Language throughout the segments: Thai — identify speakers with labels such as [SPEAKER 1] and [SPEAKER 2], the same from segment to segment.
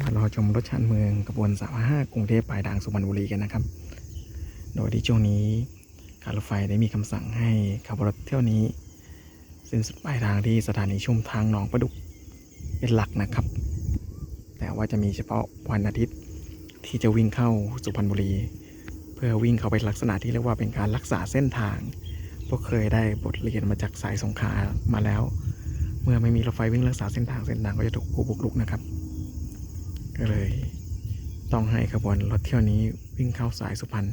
[SPEAKER 1] มารอชมรถชานเมืองกระบวน355กรุงเทพปลายทางสุพรรณบุรีกันนะครับ โดยที่ช่วงนี้การรถไฟได้มีคำสั่งให้ขับรถเที่ยวนี้สิ้นสุดปลายทางที่สถานีชุมทางหนองประดุกเป็นหลักนะครับ แต่ว่าจะมีเฉพาะวันอาทิตย์ที่จะวิ่งเข้าสุพรรณบุรี เพื่อวิ่งเข้าไปลักษณะที่เรียกว่าเป็นการรักษาเส้นทางพราะเคยได้บทเรียนมาจากสายสงขามาแล้ว เมื่อไม่มีรถไฟวิ่งรักษาเส้นทางเส้นทางก็จะถูกผู้บุกรุกนะครับ ก็เลย ต้องให้ขบวนรถเที่ยวนี้วิ่งเข้าสายสุพรรณ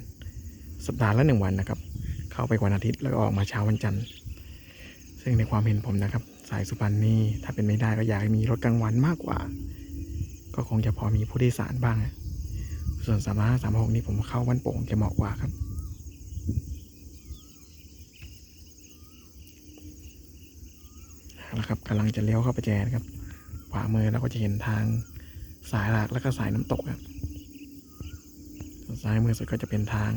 [SPEAKER 1] สัปดาห์ละหนึ่งวันนะครับ เข้าไปวันอาทิตย์แล้วก็ออกมาเช้าวันจันทร์ ซึ่งในความเห็นผมนะครับ สายสุพรรณนี่ถ้าเป็นไม่ได้ก็อยากให้มีรถกลางวันมากกว่า ก็คงจะพอมีผู้โดยสารบ้าง ส่วนสามารถสามหกนี่ผมเข้าวันโป่งจะเหมาะกว่าครับเอาละครับกำลังจะเลี้ยวเข้าไปแจนะครับขวามือเราก็จะเห็นทาง สายหลักแล้วก็สายน้ำตกครับซ้ายมือสุดก็จะเป็นทาง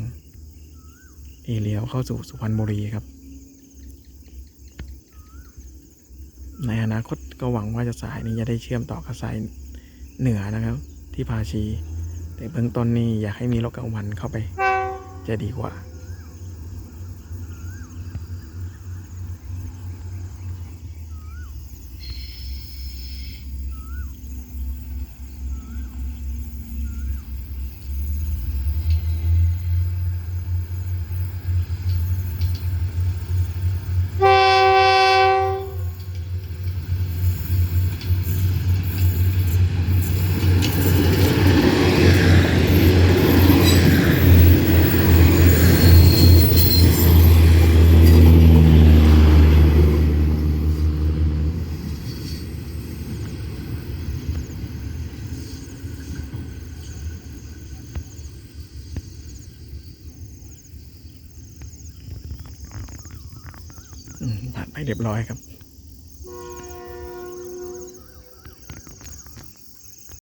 [SPEAKER 1] เอเลี้ยวเข้าสู่สุพรรณบุรีครับ ในอนาคตก็หวังว่าจะสายนี้จะได้เชื่อมต่อกับสายเหนือนะครับ ที่ภาชี แต่เบื้องต้นนี่อยากให้มีรถกลางวันเข้าไปจะดีกว่า ผ่านไปเรียบร้อยครับ